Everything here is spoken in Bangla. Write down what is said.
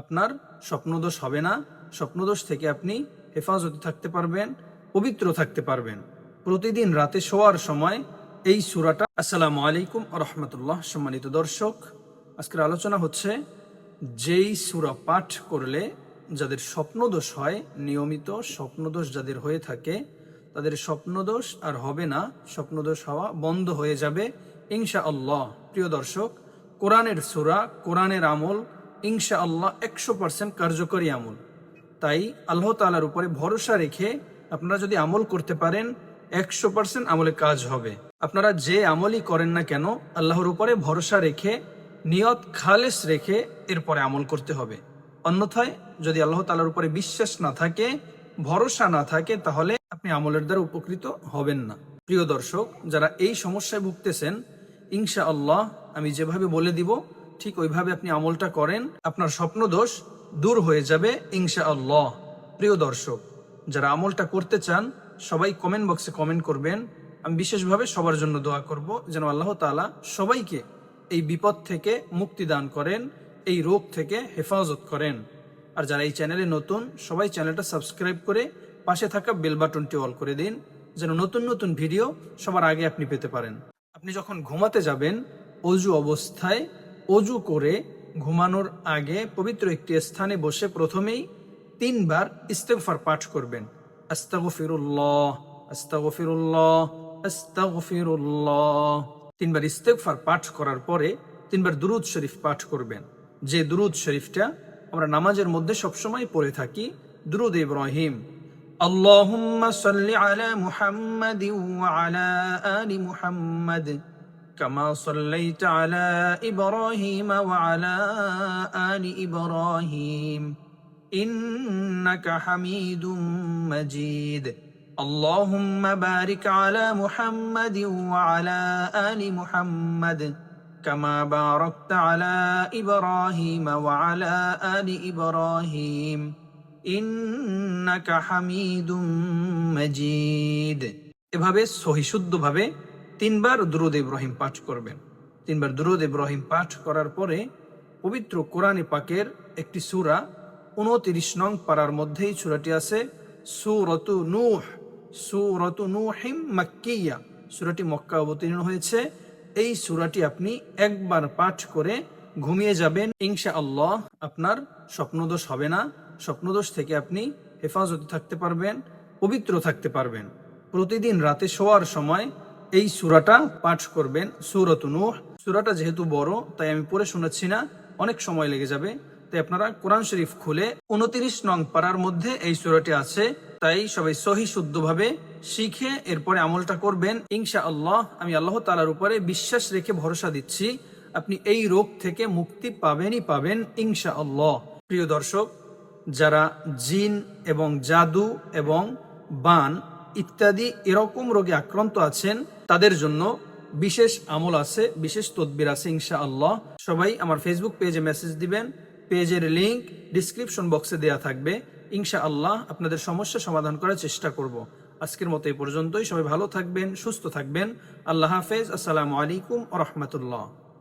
আপনার স্বপ্নদোষ হবে না। স্বপ্নদোষ থেকে আপনি হেফাজতে থাকতে পারবেন, পবিত্র থাকতে পারবেন। প্রতিদিন রাতে শোয়ার সময় এই সুরাটা। আসসালামু আলাইকুম রহমতুল্লাহ। সম্মানিত দর্শক, আজকের আলোচনা হচ্ছে যেই সুরা পাঠ করলে যাদের স্বপ্নদোষ হয়, নিয়মিত স্বপ্নদোষ যাদের হয়ে থাকে, তাদের স্বপ্নদোষ আর হবে না। স্বপ্নদোষ হওয়া বন্ধ হয়ে যাবে ইনশা আল্লাহ প্রিয় দর্শক, কোরআনের সুরা, কোরআনের আমল ইনশা আল্লাহ একশো পার্সেন্ট কার্যকরী আমল। তাই আল্লাহ তালার উপরে ভরসা রেখে আপনারা যদি আমল করতে পারেন, একশো পার্সেন্ট আমলে কাজ হবে। আপনারা যে আমলই করেন না কেন, আল্লাহর উপরে ভরসা রেখে, নিয়ত খালেস রেখে এরপরে আমল করতে হবে। অন্যথায় যদি আল্লাহ তালার উপরে বিশ্বাস না থাকে, ভরসা না থাকে, তাহলে আপনি আমলের দ্বারা উপকৃত হবেন না। প্রিয় দর্শক, যারা এই সমস্যায় ভুগতেছেন ইনশা আল্লাহ আমি যেভাবে বলে দিব ঠিক ওইভাবে আপনি আমলটা করেন, আপনার স্বপ্ন দোষ দূর হয়ে যাবে ইনশা আল্লাহ প্রিয় দর্শক, যারা আমলটা করতে চান, সবাই কমেন্ট বক্সে কমেন্ট করবেন। আমি বিশেষভাবে সবার জন্য দোয়া করব, যেন আল্লাহ তাআলা সবাইকে এই বিপদ থেকে মুক্তি দান করেন, এই রোগ থেকে হেফাজত করেন। আর যারা এই চ্যানেলে নতুন, সবাই চ্যানেলটা সাবস্ক্রাইব করে পাশে থাকা বেল বাটনটি অল করে দিন, যেন নতুন নতুন ভিডিও সবার আগে আপনি পেতে পারেন। আপনি যখন ঘুমাতে যাবেন, অজু অবস্থায় অজু করে ঘুমানোর আগে পবিত্র একটি স্থানে বসে প্রথমেই তিনবার ইস্তেফার পাঠ করবেন। আস্তাগফিরুল্লাহ আস্তাগফিরুল্লাহ আস্তাগফিরুল্লাহ। তিনবার ইস্তেকফার পাঠ করার পরে তিনবার দুরুদ শরীফ পাঠ করবেন। যে দুরুদ শরীফটা আমরা নামাজের মধ্যে সবসময় পড়ে থাকি, দুরুদ ইব্রাহিম। আল্লাহ সাল্লি আলা মুহাম্মাদি ওয়া আলা আলি মুহাম্মাদ। كما صليت على إبراهيم وعلى آل إبراهيم إنك حميد مجيد اللهم بارك على محمد وعلى آل محمد كما باركت على إبراهيم وعلى آل إبراهيم إنك حميد مجيد এভাবে সহিশুদ্ধভাবে তিনবার দুরুদ ইব্রাহিম পাঠ করবেন। তিনবার দুরুদ ইব্রাহিম পাঠ করার পরে পবিত্র কোরআনে পাকের একটি সূরা, উনতিরিশ নং পাড়ার মধ্যেই সূরাটি আছে, সুরতু নূহ। সুরতু নূহিম মাক্কিয়া। সূরাটি মক্কা অবতীর্ণ হয়েছে। এই সূরাটি আপনি একবার পাঠ করে ঘুমিয়ে যাবেন। ইনশা আল্লাহ আপনার স্বপ্নদোষ হবে না। স্বপ্নদোষ থেকে আপনি হেফাজতে থাকতে পারবেন, পবিত্র থাকতে পারবেন। প্রতিদিন রাতে শোয়ার সময় এই সুরাটা পাঠ করবেন সুরত নূহ। সুরাটা যেহেতু বড়, তাই আমি পড়ে শোনাচ্ছি না। অনেক সময় লেগে যাবে। তাই আপনারা কোরআন শরীফ খুলে উনত্রিশ নং পাড়ার মধ্যে এই সুরাটি আছে। তাই সবাই সহি শুদ্ধভাবে শিখে এরপরে আমলটা করবেন। ইনশা আল্লাহ আমি আল্লাহ তালার উপরে বিশ্বাস রেখে ভরসা দিচ্ছি। আপনি এই রোগ থেকে মুক্তি পাবেনই পাবেন ইনশা আল্লাহ প্রিয় দর্শক, যারা জিন এবং জাদু এবং বান ইত্যাদি এরকম রোগে আক্রান্ত আছেন, তাদের জন্য বিশেষ আমল আছে, বিশেষ তদবির আছে ইনশা আল্লাহ সবাই আমার ফেসবুক পেজে মেসেজ দিবেন পেজের লিংক ডিসক্রিপশন বক্সে দেয়া থাকবে। ইনশা আল্লাহ আপনাদের সমস্যা সমাধান করার চেষ্টা করব। আজকের মতো এই পর্যন্তই। সবাই ভালো থাকবেন, সুস্থ থাকবেন। আল্লাহ হাফেজ। আসসালামু আলাইকুম রহমতুল্লাহ।